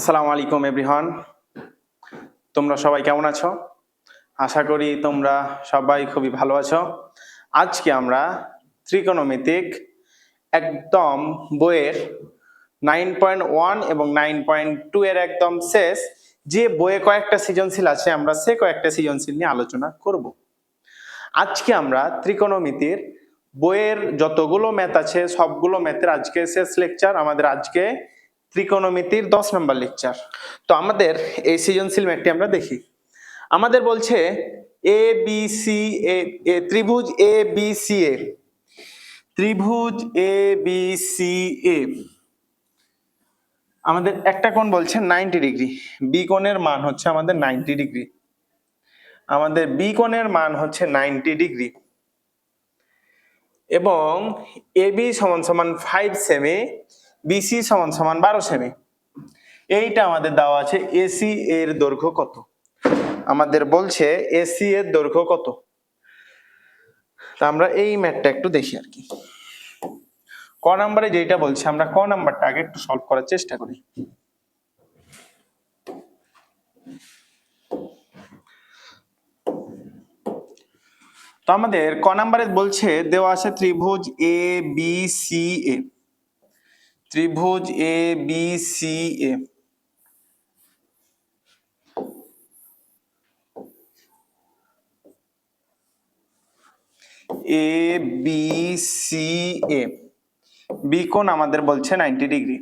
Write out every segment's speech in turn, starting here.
আসসালামু আলাইকুম, এভরিওয়ান। তোমরা সবাই কেমন আছো? আশা করি তোমরা সবাই খুবই ভালো আছো। আজকে আমরা ত্রিকোণমিতিক একদম বইয়ের নাইন পয়েন্ট ওয়ান এবং নাইন পয়েন্ট টু এর একদম শেষ যে বইয়ে কয়েকটা সৃজনশীল আছে, আমরা সে কয়েকটা সৃজনশীল নিয়ে আলোচনা করব। আজকে আমরা ত্রিকোণমিতির বইয়ের যতগুলো ম্যাথ আছে, সবগুলো ম্যাথের আজকে শেষ লেকচার আমাদের আজকে ত্রিকোণমিতির দশ নম্বর লেকচার। তো আমাদের এই সৃজনশীল ম্যাথটি আমরা দেখি। আমাদের বলছে এ বি সি এ ত্রিভুজ এ বি সি এ ত্রিভুজ এ বি সি এ আমাদের একটা কোণ বলছে নাইনটি ডিগ্রি। বি কোণের মান হচ্ছে আমাদের নাইনটি ডিগ্রি। আমাদের বি কোণের মান হচ্ছে নাইনটি ডিগ্রি। এবং এ বি সমান সমান ফাইভ সেমি বিসি সমান সমান বারো সেমি এইটা আমাদের দেওয়া আছে এসি এর দৈর্ঘ্য কত? আমাদের বলছে এসি এর দৈর্ঘ্য কত? তা আমরা এই ম্যাথটা একটু দেখি আর কি। ক নাম্বারে যেটা বলছে, আমরা ক নাম্বারটা আগে একটু সলভ করার চেষ্টা করি। তো আমাদের ক নাম্বারে বলছে, দেওয়া আছে ত্রিভুজ এ বি সি এ ত্রিভুজ A B C A A B C A B কোণ আমাদের বলছে নাইনটি ডিগ্রি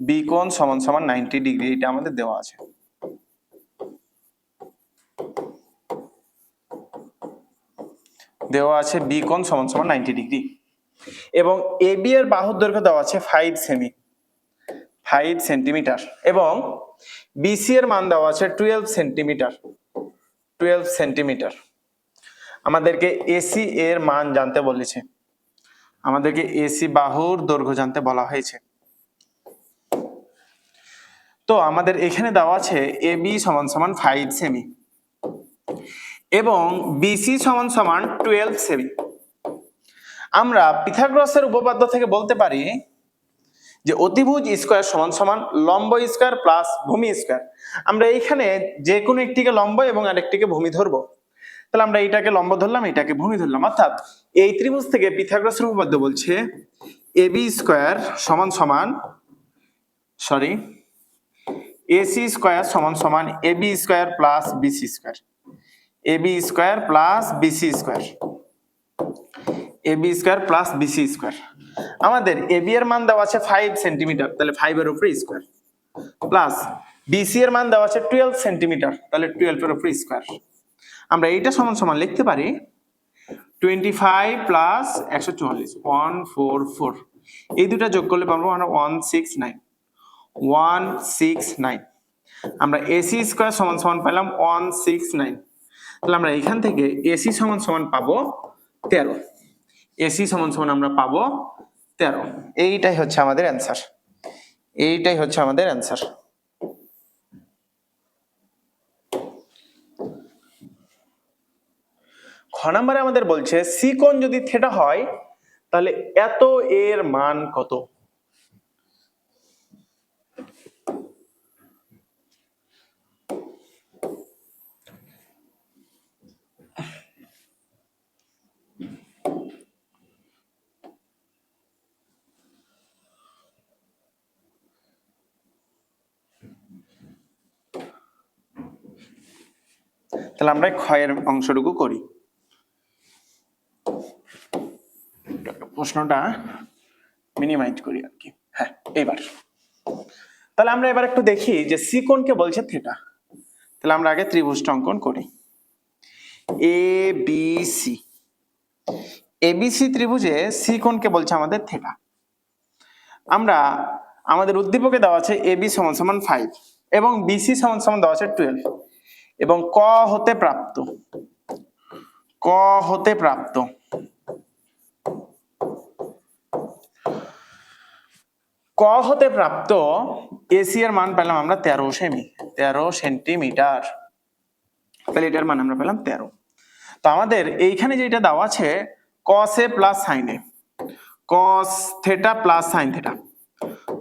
বি কোণ সমান সমান নাইনটি ডিগ্রি এটা আমাদের দেওয়া আছে। দেওয়া আছে বি কোণ সমান সমান নাইনটি ডিগ্রি এবং এ বি এর বাহুর দৈর্ঘ্য দেওয়া আছে ফাইভ সেমি ফাইভ সেন্টিমিটার এবং বিসি এর মান দেওয়া আছে টুয়েলভ সেন্টিমিটার টুয়েলভ সেন্টিমিটার আমাদেরকে এসি এর মান জানতে বলেছে। আমাদেরকে এসি বাহুর দৈর্ঘ্য জানতে বলা হয়েছে। তো আমাদের এখানে দেওয়া আছে এ বি সমান সমান ফাইভ সেমি এবং বিসি সমান সমান টুয়েলভ সেমি আমরা পিথাগোরাসের উপপাদ্য থেকে বলতে পারি যে অতিভুজ স্কোয়ার সমান সমান লম্ব স্কোয়ার প্লাস ভূমি স্কোয়ার। আমরা এইখানে যে কোনো একটিকে লম্ব এবং আরেকটিকে ভূমি ধরবো। তাহলে আমরা এইটাকে লম্ব ধরলাম এটাকে ভূমি ধরলাম। অর্থাৎ এই ত্রিভুজ থেকে পিথাগ্রসের উপপাদ্য বলছে এ বি স্কোয়ার সমান সমান, সরি এসি স্কোয়ার সমান সমান A B square plus BC square. A B square plus BC square. A B square plus BC square আমাদের এ বি এর মান দেওয়া আছে ফাইভ সেন্টিমিটার তাহলে ফাইভ এর উপরে স্কোয়ার প্লাস বিসি এর মান দেওয়া আছে টুয়েলভ সেন্টিমিটার তাহলে টুয়েলভ এর উপরে স্কোয়ার আমরা এইটা সমান সমান লিখতে পারি টোয়েন্টি ফাইভ প্লাস একশো চুয়াল্লিশ ওয়ান ফোর ফোর এই দুটা যোগ করলে পাবো আমরা one six nine one six nine আমরা এসি স্কোয়ার সমান সমান পেলাম ওয়ান সিক্স নাইন তাহলে আমরা এখান থেকে এসি সমান সমান পাবো তেরো। এসি সমান সমান আমরা পাবো তেরো। এইটাই হচ্ছে আমাদের অ্যান্সার এইটাই হচ্ছে আমাদের অ্যান্সার খ নাম্বারে আমাদের বলছে সি কোণ যদি থেটা হয়, তাহলে এত এর মান কত? তাহলে আমরা ক্ষয়ের অংশটুকু করি। প্রশ্নটা মিনিমাইজ করি আর কি। হ্যাঁ এবার তাহলে আমরা এবার একটু দেখি যে সি কোণকে বলছে থেটা তাহলে আমরা আগে ত্রিভুজটা অঙ্কন করি। এ বি সি এবিসি ত্রিভুজে সি কোণকে বলছে আমাদের থেটা আমরা আমাদের উদ্দীপকে দেওয়া আছে এ বি সমান সমান ফাইভ এবং বিসি সমান সমান দেওয়া আছে টুয়েলভ এবং ক হতে প্রাপ্ত। ক হতে প্রাপ্ত। ক হতে প্রাপ্ত এসি এর মান পেলাম আমরা তেরো সেমি, তেরো সেন্টিমিটার। তাহলে এটার মান আমরা পেলাম তেরো। তো আমাদের এইখানে যেটা দেওয়া আছে cos A plus sine A cos theta plus sine theta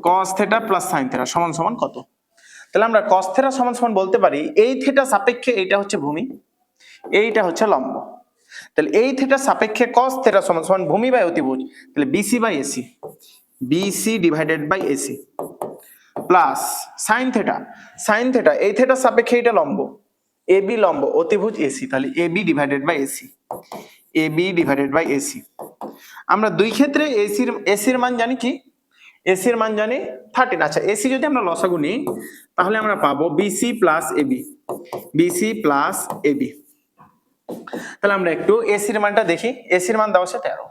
cos theta plus sine theta সমান সমান কত? তাহলে আমরা কস থেটা সমান সমান বলতে পারি, এই থেটা সাপেক্ষে এইটা হচ্ছে ভূমি, এইটা হচ্ছে লম্ব। তাহলে এই থেটা সাপেক্ষে কস থেটা সমান সমান ভূমি বাই অতিভুজ, তাহলে BC by AC BC divided by AC plus sine theta sine theta এই থেটা সাপেক্ষে এটা লম্ব এ বি লম্ব, অতিভুজ এসি তাহলে A B divided by AC A B divided by AC আমরা দুই ক্ষেত্রে এসির এসির মান জানি কি? এসির মান জানি থার্টিন আচ্ছা এসি যদি আমরা লসাগু নিই, তাহলে আমরা পাবো BC plus AB BC plus AB তাহলে আমরা একটু এসির মানটা দেখি। এসির মান দেওয়া আছে তেরো।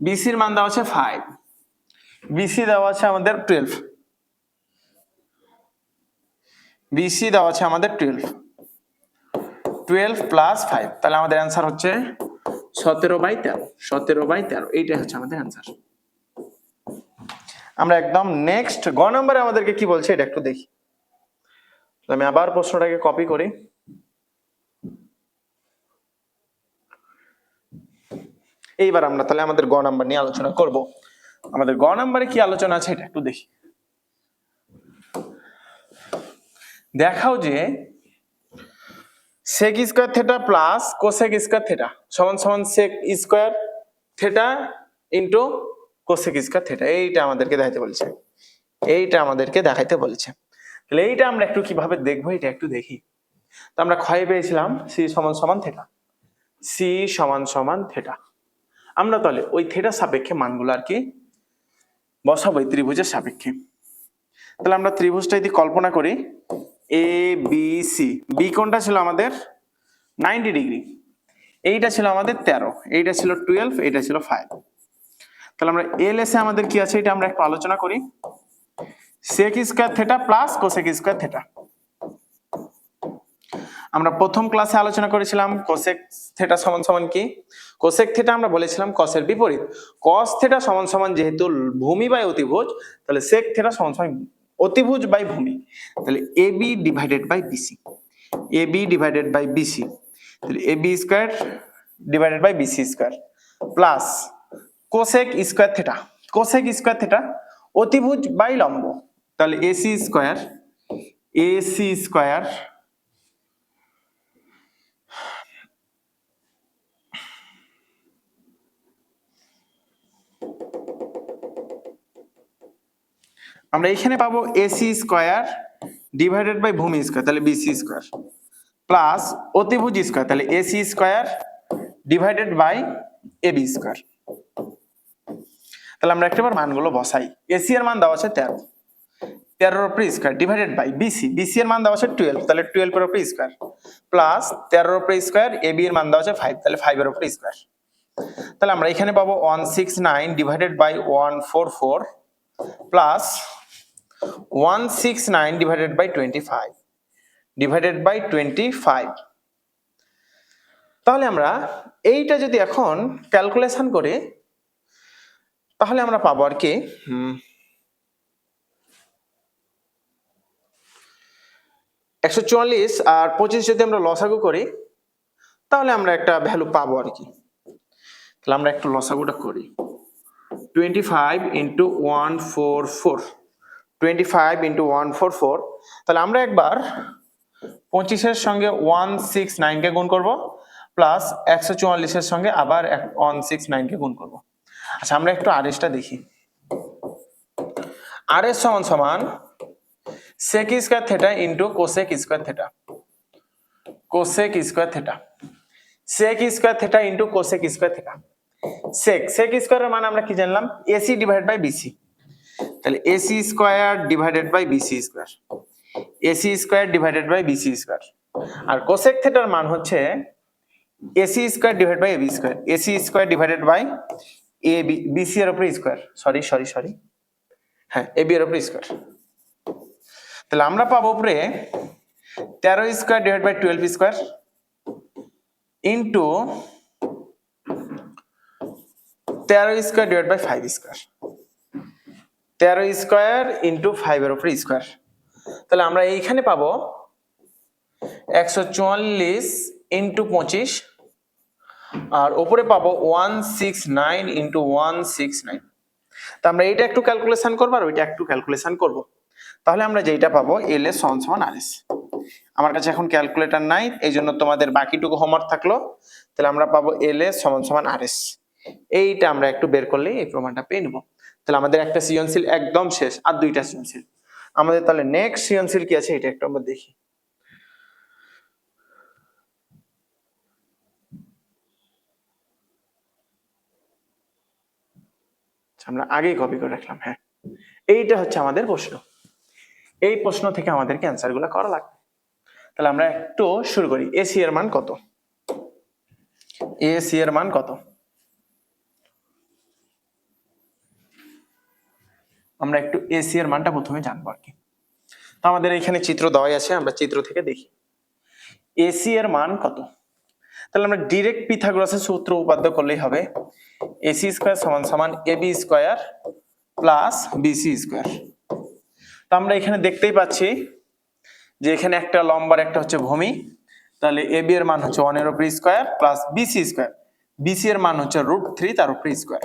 বিসির মান দেওয়া আছে ফাইভ বিসি দেওয়া আছে আমাদের টুয়েলভ বিসি দেওয়া আছে আমাদের টুয়েলভ টুয়েলভ প্লাস ফাইভ তাহলে আমাদের অ্যান্সার হচ্ছে সতেরো বাই তেরো। সতেরো বাই তেরো। এইটাই হচ্ছে আমাদের অ্যান্সার আমরা একদম নেক্সট গ নম্বরে আমাদেরকে কি বলছে এটা একটু দেখি। আমি আবার প্রশ্নটাকে কপি করি। এইবার আমরা তাহলে আমাদের গ নাম্বার নিয়ে আলোচনা করব। আমাদের গ নাম্বারে কি আলোচনা আছে এটা একটু দেখি। দেখাও যে sec square theta plus cosec square theta সমান সমান sec square theta into cosec square theta এইটা আমাদেরকে দেখাইতে বলছে। এইটা আমাদেরকে দেখাইতে বলছে। তাহলে এইটা আমরা একটু কীভাবে দেখব, এটা একটু দেখি। তো আমরা ক্ষয় পেয়েছিলাম সি সমান সমান থেটা সি সমান সমান থেটা আমরা তাহলে ওই থেটা সাপেক্ষে মানগুলো আর কি বসাবো ত্রিভুজের সাপেক্ষে। তাহলে আমরা ত্রিভুজটা যদি কল্পনা করি এ বি সি বি কোনটা ছিল আমাদের? Ninety degree. এইটা ছিল আমাদের তেরো। এইটা ছিল টুয়েলভ এইটা ছিল ফাইভ তাহলে আমরা এল এসে আমাদের কি আছে? এটা আমরা একটু আলোচনা করি। Sec square theta plus cosec square theta আমরা প্রথম ক্লাসে আলোচনা করেছিলাম কোসেক থেটা সমান সমান কি? কোসেক থেটা আমরা বলেছিলাম কসের বিপরীত। কস থেটা সমান সমান যেহেতু ভূমি বাই অতিভুজ, তাহলে সেক থেটা সমান সমান অতিভুজ বাই ভূমি। তাহলে A B divided by BC A B divided by BC তাহলে A B square divided by BC square plus cosec square theta, cosec square theta অতিভুজ বাই লম্ব। তাহলে এসি স্কোয়ার এসি স্কোয়ার আমরা এখানে পাবো এসি স্কোয়ার ডিভাইডেড বাই ভূমি square, তাহলে BC square, plus অতিভুজ স্কোয়ার, তাহলে AC square divided by AB square. তাহলে আমরা একটাবার মানগুলো বসাই। এসি এর মান দেওয়া আছে তেরো। তেরোর উপরে square divided by BC BC এর মান দেওয়া আছে টুয়েলভ তাহলে টুয়েলভের উপরে স্কোয়ার প্লাস তেরোর উপরে স্কোয়ার এবি এর মান দেওয়া আছে ফাইভ তাহলে ফাইভের উপরে স্কোয়ার তাহলে আমরা এখানে পাবো one six nine divided by one four four plus one six nine divided by twenty five divided by twenty five তাহলে আমরা এইটা যদি এখন ক্যালকুলেশন করি তাহলে আমরা পাবো আর কি একশো চুয়াল্লিশ আর পঁচিশ যদি আমরা লসাগু করি, তাহলে আমরা একটা ভ্যালু পাবো আর কি। তাহলে আমরা একটু লসাগুটা করি। Twenty five into one four four twenty five into one four four তাহলে আমরা একবার পঁচিশের সঙ্গে ওয়ান সিক্স নাইনকে গুণ করব প্লাস একশো চুয়াল্লিশের সঙ্গে আবার ওয়ান সিক্স নাইনকে গুণ করব। আচ্ছা আমরা একটু আর এসটা দেখি। আর এস সমান সমান sec square theta into cosec square theta cosec square theta sec square theta into cosec square theta sec sec স্কোয়ারের মানে আমরা কি জানলাম? এসি ডিভাইড বাই বিসি তাহলে AC square divided by BC square AC square divided by BC square R cosec থেটার মান হচ্ছে AC square divide by AB square AC square divided by A B BC এর উপরে square sorry sorry sorry হ্যাঁ এ B এর উপরে square তাহলে আমরা পাবো উপরে তেরো square divide by twelve square into তেরো square divide by five square তেরো স্কোয়ার ইন্টু ফাইভের উপরে স্কোয়ার তাহলে আমরা এইখানে পাবো একশো চুয়াল্লিশ ইন্টু পঁচিশ আর ওপরে পাবো one six nine into one six nine তা আমরা এইটা একটু ক্যালকুলেশন করব আর ওইটা একটু ক্যালকুলেশন করব। তাহলে আমরা যেটা পাবো এল এস সমান সমান আর এস আমার কাছে এখন ক্যালকুলেটর নাই এই জন্য তোমাদের বাকিটুকু হোমওয়ার্ক থাকল। তাহলে আমরা পাবো এল এস সমান সমান আর এস এইটা আমরা একটু বের করলেই এই প্রমাণটা পেয়ে নেব। তাহলে আমাদের একটা সৃজনশীল একদম শেষ, আর দুইটা সৃজনশীল। আমাদের তাহলে নেক্সট সৃজনশীল কি আছে, এটা একটু আমরা দেখি। আমরা আগেই কপি করে রাখলাম হ্যাঁ। এইটা হচ্ছে আমাদের প্রশ্ন। এই প্রশ্ন থেকে আমাদেরকে অ্যান্সারগুলো করা লাগবে। তাহলে আমরা একটু শুরু করি। এসি এর মান কত? এসি এর মান কত? আমরা একটু এসি এর মানটা প্রথমে জানব আর কি। তো আমাদের এখানে চিত্র দেওয়াই আছে, আমরা চিত্র থেকে দেখি। এসি এর মান কত? তাহলে আমরা ডিরেক্ট পিথাগোরাসের সূত্র উপাদ্য করলেই হবে। এসি স্কোয়ার সমান সমান AB square plus BC square তো আমরা এখানে দেখতেই পাচ্ছি যে এখানে একটা লম্বার, একটা হচ্ছে ভূমি। তাহলে এবি এর মান হচ্ছে ওয়ানের উপর square plus BC square BC এর মান হচ্ছে রুট থ্রি তার উপর স্কোয়ার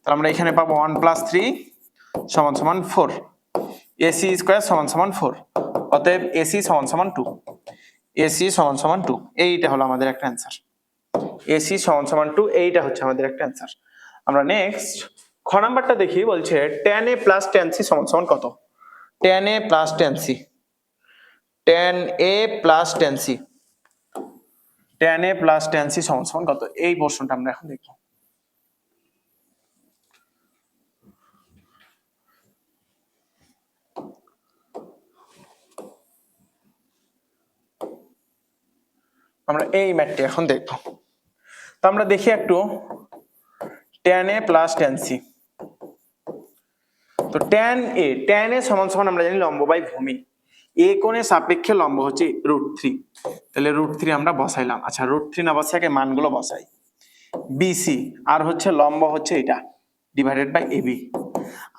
তাহলে আমরা এখানে পাবো ওয়ান প্লাস থ্রি সমান সমান ফোর এসি স্কোয়ার সমান সমান ফোর অতএব এসি সমান সমান টু এসি সমান সমান টু। এইটা হলো আমাদের একটা অ্যান্সার এসি সমান সমান টু, এইটা হচ্ছে আমাদের একটা অ্যান্সার আমরা নেক্সট খ নাম্বারটা দেখি, বলছে tan A plus tan C সমান সমান কত? Tan A plus tan C tan A plus tan C tan A plus tan C সমান সমান কত? এই পোর্শনটা আমরা এখন দেখব। আমরা এই ম্যাথটি এখন দেখব। তো আমরা দেখি একটু tan A plus tan C তো টেন এ টেন এ সমান সমান আমরা জানি লম্ব বাই ভূমি। এ কোণের সাপেক্ষে লম্ব হচ্ছে রুট থ্রি তাহলে রুট থ্রি আমরা বসাইলাম। আচ্ছা রুট থ্রি না বসাই আগে মানগুলো বসাই। বিসি আর হচ্ছে লম্ব হচ্ছে এটা ডিভাইডেড বাই এবি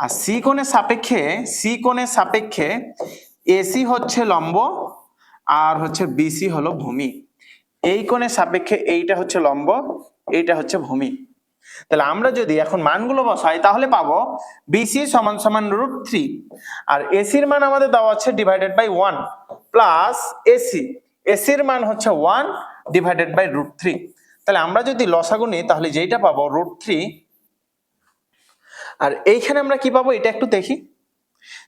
আর সি কোণের সাপেক্ষে সি কোণের সাপেক্ষে এসি হচ্ছে লম্ব, আর হচ্ছে বিসি হলো ভূমি। এই কোণের সাপেক্ষে এইটা হচ্ছে লম্ব, এইটা হচ্ছে ভূমি। তাহলে আমরা যদি এখন মানগুলো বসাই, তাহলে পাবো বিসি সমান সমান রুট থ্রি আর এসির মান আমাদের দেওয়া আছে divided by one plus AC এসির মান হচ্ছে one divided by root three তাহলে আমরা যদি লসাগু নিই, তাহলে যেইটা পাবো রুট থ্রি আর এইখানে আমরা কি পাবো, এটা একটু দেখি।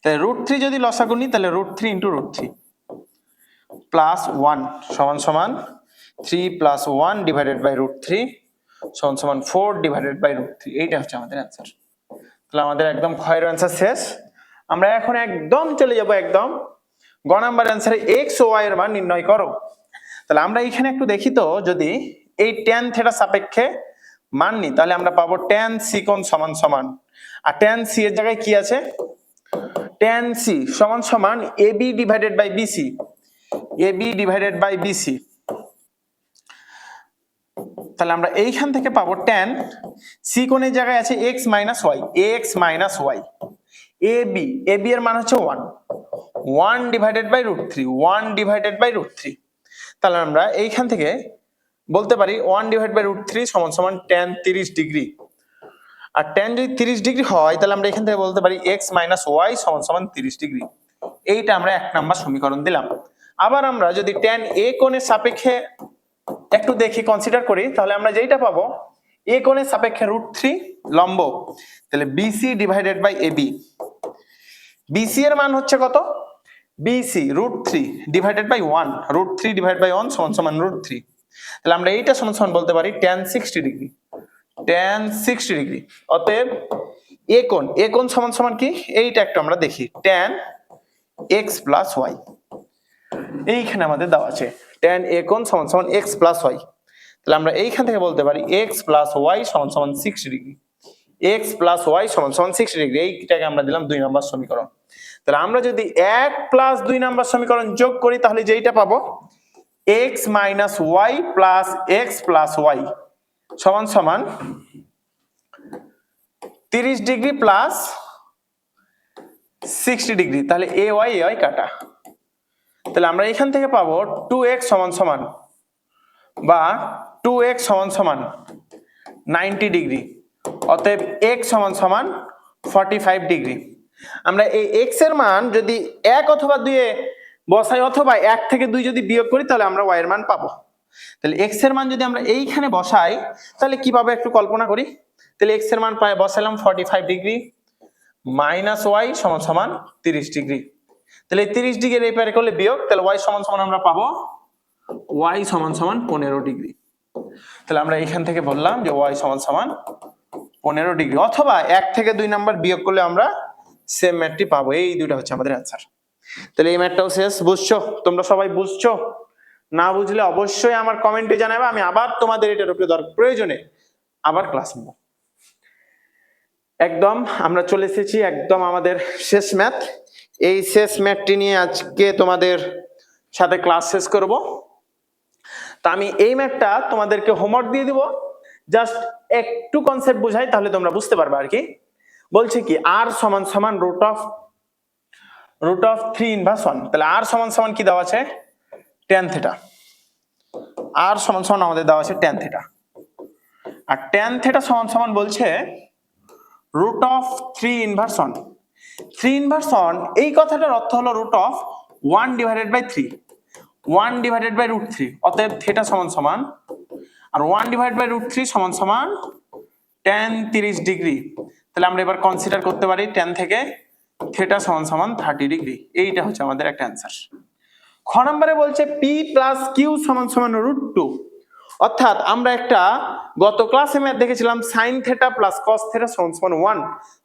তাহলে রুট থ্রি যদি লসাগু নিই, তাহলে root three into root three plus one সমান সমান three plus one divided by root three সমান সমান four divided by root three এইটা হচ্ছে আমাদের অ্যান্সার তাহলে আমাদের একদম ক্ষয়ের অ্যান্সার শেষ। আমরা এখন একদম চলে যাব একদম। গ নাম্বার অ্যান্সারে এক্স ও ওয়াই এর মান নির্ণয় করো। তাহলে আমরা এখানে একটু দেখি তো, যদি এই টেন থেটা সাপেক্ষে মান নিই, তাহলে আমরা পাবো টেন সিকন সমান সমান। আর টেন সি এর জায়গায় কি আছে? টেন সি সমান সমান A B divided by BC A B divided by BC তাহলে আমরা এইখান থেকে পাবো টেন সি কোণের জায়গায় আছে X minus Y X minus Y A B A B এর মান হচ্ছে one one divided by root three one divided by root three তাহলে আমরা এইখান থেকে বলতে পারি one divide by root three সমান সমান টেন তিরিশ ডিগ্রি। আর টেন যদি তিরিশ ডিগ্রি হয়, তাহলে আমরা এখান থেকে বলতে পারি এক্স মাইনাস ওয়াই সমান সমান তিরিশ ডিগ্রি। এইটা আমরা এক নাম্বার সমীকরণ দিলাম। আবার আমরা যদি টেন এ কোণের সাপেক্ষে একটু দেখি কনসিডার করি। তাহলে আমরা যেইটা পাবো এ কোণের সাপেক্ষে রুট থ্রি লম্ব। তাহলে BC divided by AB BC এর মান হচ্ছে কত? BC root three divided by one root three divide by one সমান সমান রুট থ্রি তাহলে আমরা এইটা সমান সমান বলতে পারি tan sixty degree tan sixty degree অতএব এ কোণ এ কোণ সমান সমান কি? এইটা একটু আমরা দেখি। টেন এক্স প্লাস ওয়াই এইখানে আমাদের দেওয়া আছে। টেন এ কোণ সমান সমান এক্স প্লাস ওয়াই তাহলে আমরা এইখান থেকে বলতে পারি এক্স প্লাস ওয়াই সমান সমান sixty degree X plus Y সমান সমান সিক্সটি ডিগ্রি এইটাকে আমরা দিলাম দুই নম্বর সমীকরণ। তাহলে আমরা যদি এক প্লাস দুই নম্বর সমীকরণ যোগ করি, তাহলে যেইটা পাবো? X minus Y plus X plus Y সমান সমান তিরিশ ডিগ্রি প্লাস সিক্সটি ডিগ্রি তাহলে এ ওয়াই এ ওয়াই কাটা। তাহলে আমরা এখান থেকে পাবো টু এক্স সমান সমান বা টু এক্স সমান সমান নাইনটি ডিগ্রি অতএব এক্স সমান সমান ফর্টি ফাইভ ডিগ্রি আমরা এই এক্সের মান যদি এক অথবা দুইয়ে বসাই অথবা এক থেকে দুই যদি বিয়োগ করি, তাহলে আমরা ওয়াই এর মান পাবো। তাহলে এক্সের মান যদি আমরা এইখানে বসাই, তাহলে কি পাবো একটু কল্পনা করি? তাহলে এক্সের মান বসালাম forty five degree minus Y সমান সমান তিরিশ ডিগ্রি তাহলে তিরিশ ডিগ্রি এই পারে করলে বিয়োগ, তাহলে ওয়াই সমান সমান আমরা পাবো ওয়াই সমান সমান পনেরো ডিগ্রি। তাহলে আমরা এখান থেকে বললাম যে ওয়াই সমান সমান পনেরো ডিগ্রি, অথবা এক থেকে দুই নাম্বার বিয়োগ করলে আমরা সেম ম্যাথটি পাবো। এই দুইটা হচ্ছে আমাদের অ্যান্সার তাহলে এই ম্যাথটাও শেষ, বুঝছ? তোমরা সবাই বুঝছ? না বুঝলে অবশ্যই আমার কমেন্টে জানাবে, আমি আবার তোমাদের এটার উপরে দরকার প্রয়োজনে আবার ক্লাস নেব। একদম, আমরা চলে এসেছি একদম আমাদের শেষ ম্যাথ এই শেষ ম্যাথটি নিয়ে আজকে তোমাদের সাথে ক্লাস শেষ করব। তা আমি এই ম্যাথটা তোমাদেরকে হোমওয়ার্ক দিয়ে দিব। জাস্ট একটু কনসেপ্ট বুঝাই, তাহলে তোমরা বুঝতে পারবে আর কি। বলছে কি আর সমান সমান root of root of three inverse one তাহলে আর সমান সমান কি দেওয়া আছে? টেন থেটা আর সমান সমান আমাদের দেওয়া আছে টেন থেটা আর টেন থেটা সমান সমান বলছে root of three inverse one three inverse one এই কথাটার অর্থ হলো root of one divided by three one divided by root three অতএব থেটা সমান সমান, আর one divide by root three সমান সমান টেন তিরিশ ডিগ্রি তাহলে আমরা এবার কনসিডার করতে পারি টেন থেকে থেটা সমান সমান থার্টি ডিগ্রি এইটা হচ্ছে আমাদের একটা অ্যান্সার খ নম্বরে বলছে পি প্লাস কিউ সমান সমান রুট টু অর্থাৎ আমরা একটা গত ক্লাসে ম্যাথ দেখেছিলাম sine theta plus cos theta সমান ওয়ান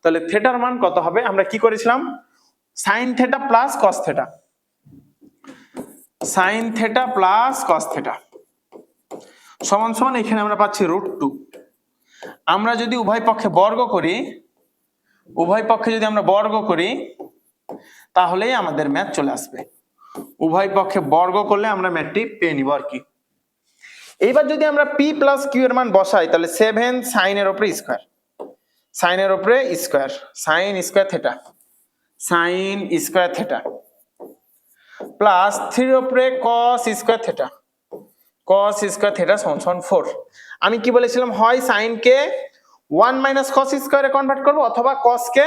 তাহলে থেটার মান কত হবে? আমরা কি করেছিলাম? Sine theta plus cos theta sine theta plus cos theta সমান সমান এখানে আমরা পাচ্ছি রুট টু আমরা যদি উভয় পক্ষে বর্গ করি, উভয় পক্ষে যদি আমরা বর্গ করি, তাহলেই আমাদের ম্যাথ চলে আসবে। উভয় পক্ষে বর্গ করলে আমরা ম্যাথটি পেয়ে নিব আর কি। এইবার যদি আমরা পি প্লাস কিউ এর মান বসাই, তাহলে সেভেন সাইনের ওপরে স্কোয়ার সাইনের ওপরে square sine square theta sine square theta plus থ্রির ওপরে cos square theta cos square theta সমান ফোর আমি কি বলেছিলাম? হয় সাইন কে ওয়ান মাইনাস কস স্কোয়ারে কনভার্ট করব, অথবা কস কে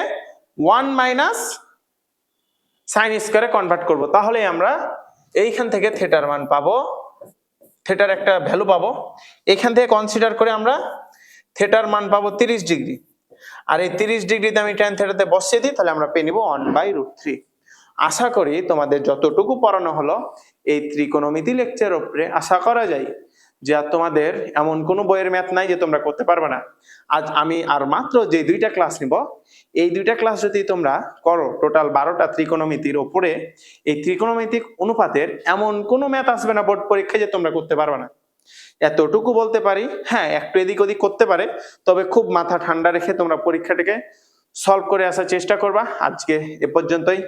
ওয়ান মাইনাস সাইন স্কোয়ারে কনভার্ট করব। তাহলে আমরা এইখান থেকে থেটার মান পাবো। থেটার একটা ভ্যালু পাবো। এখান থেকে কনসিডার করে আমরা থেটার মান পাবো তিরিশ ডিগ্রি। আর এই তিরিশ ডিগ্রিতে আমি টেন থেটাতে বসিয়ে দিই, তাহলে আমরা পেয়ে নিবো ওয়ান বাই রুট থ্রি আশা করি তোমাদের যতটুকু পড়ানো হলো, এই ত্রিকোণমিতি লেকচার ওপরে আশা করা যায়। যে আর তোমাদের এমন কোনো বইয়ের ম্যাথ নাই যে তোমরা করতে পারবে না। আজ আমি আর মাত্র যে দুইটা ক্লাস নিব, এই দুইটা ক্লাস যদি তোমরা করো টোটাল বারোটা ত্রিকোণমিতির ওপরে, এই ত্রিকোণমিতিক অনুপাতের এমন কোনো ম্যাথ আসবে না বোর্ড পরীক্ষায় যে তোমরা করতে পারবে না। এতটুকু বলতে পারি হ্যাঁ একটু এদিক ওদিক করতে পারে, তবে খুব মাথা ঠান্ডা রেখে তোমরা পরীক্ষাটাকে সলভ করে আসার চেষ্টা করবা। আজকে এ পর্যন্তই।